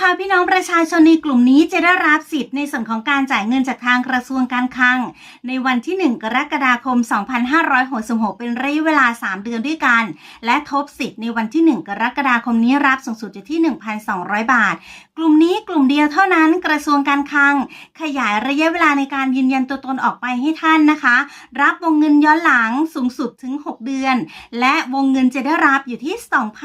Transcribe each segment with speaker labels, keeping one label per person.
Speaker 1: นะคะ พี่น้องประชาชนในกลุ่มนี้จะได้รับสิทธิ์ในส่วนของการจ่ายเงินจากทางกระทรวงการคลัง ในวันที่ 1 กรกฎาคม 2566 เป็นระยะเวลา 3 เดือนด้วยกัน และทบสิทธิ์ในวันที่ 1 กรกฎาคมนี้รับสูงสุดอยู่ที่ 1,200 บาท กลุ่มนี้กลุ่มเดียวเท่านั้นกระทรวงการคลัง ขยายระยะเวลาในการยืนยันตัวตนออกไปให้ท่านนะคะ รับวงเงินย้อนหลังสูงสุดถึง 6 เดือน และวงเงินจะได้รับอยู่ที่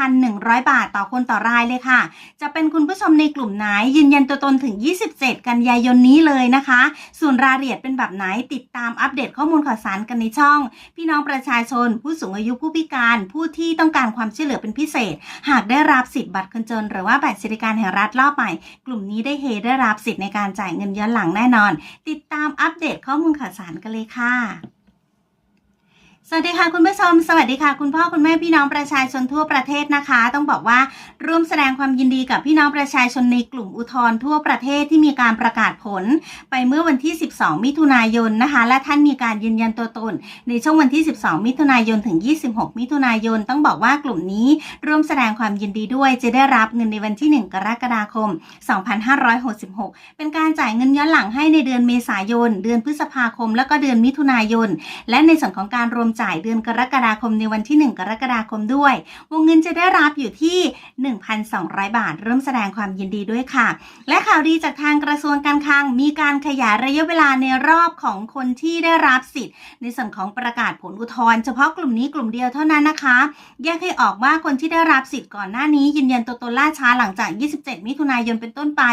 Speaker 1: 2,100 บาทต่อคนต่อรายเลยค่ะ จะเป็นคุณผู้ชมในกลุ่มไหนยืนยันตัวตนถึง 27 กันยายนนี้เลยนะคะ ส่วนรายละเอียดเป็นแบบไหนติดตามอัปเดตข้อมูลข่าวสารกันในช่อง พี่น้องประชาชน ผู้สูงอายุผู้พิการ ผู้ที่ต้องการความช่วยเหลือเป็นพิเศษ หากได้รับสิทธิ์บัตรคนจน หรือว่าบัตรสวัสดิการแห่งรัฐรอบใหม่ กลุ่มนี้ได้เฮได้รับสิทธิ์ในการจ่ายเงินย้อนหลังแน่นอน ติดตามอัปเดตข้อมูลข่าวสารกันเลยค่ะ สวัสดีค่ะคุณผู้ชม สวัสดีค่ะ คุณพ่อคุณแม่พี่น้องประชาชนทั่วประเทศนะคะ ต้องบอกว่าร่วมแสดงความยินดีกับพี่น้องประชาชนในกลุ่มอุทธรทั่วประเทศที่มีการประกาศผล ไปเมื่อวันที่ 12 มิถุนายนนะคะ และท่านมีการยืนยันตัวตน ในช่วงวันที่ 12 มิถุนายนถึง 26 มิถุนายน ต้องบอกว่ากลุ่มนี้ร่วมแสดงความยินดีด้วยจะได้รับเงินในวันที่ 1 กรกฎาคม 2566 เป็นการจ่ายเงินย้อนหลังให้ในเดือนเมษายน เดือนพฤษภาคม แล้วก็เดือนมิถุนายน และในส่วนของการรวมจ่ายเดือนกรกฎาคมในวันที่ 1 กรกฎาคมด้วย วงเงินจะได้รับอยู่ที่ 1,200 บาท เริ่มแสดงความยินดีด้วยค่ะ และข่าวดีจากทางกระทรวงการคลัง มีการขยายระยะเวลาในรอบของคนที่ได้รับสิทธิ์ ในส่วนของประกาศผลอุทธรณ์เฉพาะกลุ่มนี้กลุ่มเดียวเท่านั้นนะคะ แยกให้ออกว่าคนที่ได้รับสิทธิ์ก่อนหน้านี้ยืนยันตัวตนล่าช้าหลังจาก 27 มิถุนายนเป็นต้นไป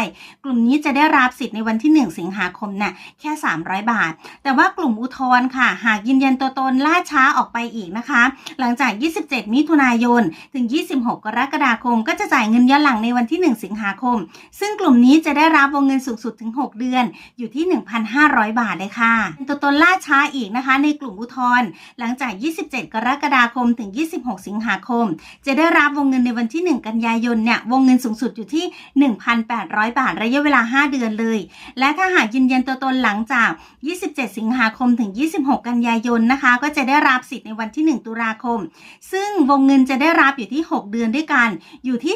Speaker 1: กลุ่มนี้จะได้รับสิทธิ์ในวันที่ 1 สิงหาคมน่ะแค่ 300 บาท แต่ว่ากลุ่มอุทธรณ์ค่ะ หากยืนยันตัวตนล่าช้าออกไปอีกนะคะ หลังจาก 27 มิถุนายน ถึง 26 กรกฎาคม ก็จะจ่ายเงินย้อนหลังในวันที่ 1 สิงหาคม ซึ่งกลุ่มนี้จะได้รับวงเงินสูงสุดถึง 6 เดือน อยู่ที่ 1,500 บาทเลยค่ะตัวตนล่าช้าอีกนะคะ ในกลุ่มอุทธรหลังจาก 27 กรกฎาคม ถึง 26 สิงหาคม จะได้รับวงเงินในวันที่ 1 กันยายนเนี่ยวงเงินสูงสุดอยู่ที่ 1,800 บาทระยะเวลา 5 เดือนเลย และถ้าหากยืนยันตัวตนหลังจาก 27 สิงหาคม ถึง 26 กันยายนนะคะ ก็จะได้รับสิทธิ์ในวันที่ 1 ตุลาคม ซึ่งวงเงินจะได้รับอยู่ที่ 6 เดือนด้วยกัน อยู่ที่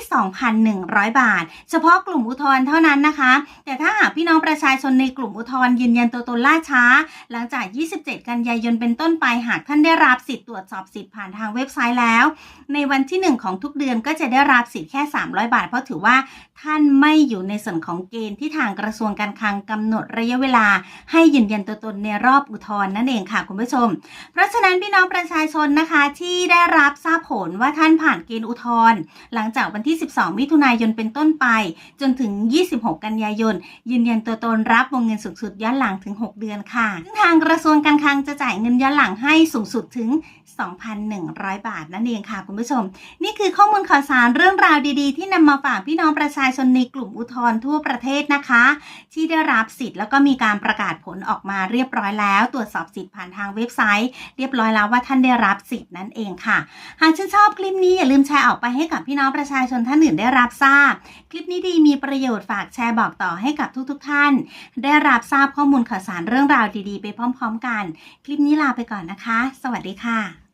Speaker 1: 2,100 บาท เฉพาะกลุ่มอุทธรณ์เท่านั้นนะคะ แต่ถ้าหากพี่น้องประชาชนในกลุ่มอุทธรณ์ยืนยันตัวตนล่าช้า หลังจาก 27 กันยายนเป็นต้นไปหากท่านได้รับสิทธิ์ตรวจสอบสิทธิ์ผ่านทางเว็บไซต์แล้ว ในวันที่ 1 ของทุกเดือนก็จะได้รับสิทธิ์แค่ 300 บาท เพราะถือว่าท่านไม่อยู่ในส่วนของเกณฑ์ที่ทางกระทรวงการคลังกำหนดระยะเวลา ให้ยืนยันตัวตนในรอบอุทธรณ์นั่นเองค่ะคุณผู้ชม เพราะฉะนั้นพี่น้องประชาชนนะคะที่ได้รับทราบผลว่าท่านผ่านเกณฑ์อุทธรณ์หลังจากวันที่ 12 มิถุนายนเป็นต้นไป จนถึง 26 กันยายน ยืนยันตัวตนรับวงเงินสูงสุดย้อนหลังถึง 6 เดือนค่ะซึ่งทางกระทรวงการคลังจะจ่ายเงินย้อนหลังให้สูงสุดถึง 2,100 บาทนั่นเองค่ะคุณผู้ชม นี่คือข้อมูลข่าวสารเรื่องราวดีๆ ที่นำมาฝากพี่น้องประชาชนในกลุ่มอุทธรณ์ทั่วประเทศนะคะ ที่ได้รับสิทธิ์แล้วก็มีการประกาศผลออกมาเรียบร้อยแล้ว ตรวจสอบสิทธิ์ผ่านทางเว็บไซต์เรียบร้อยอยแล้วว่าท่านได้รับสิทธิ์นั่นเองค่ะ หากชื่นชอบคลิปนี้อย่าลืมแชร์ออกไปให้กับพี่น้องประชาชนท่านอื่นได้รับทราบ คลิปนี้ดีมีประโยชน์ฝากแชร์บอกต่อให้กับทุกๆทท่าน ได้รับทราบข้อมูลข่าวสารเรื่องราวดีๆ ไปพร้อม ๆ กัน คลิปนี้ลาไปก่อนนะคะ สวัสดีค่ะ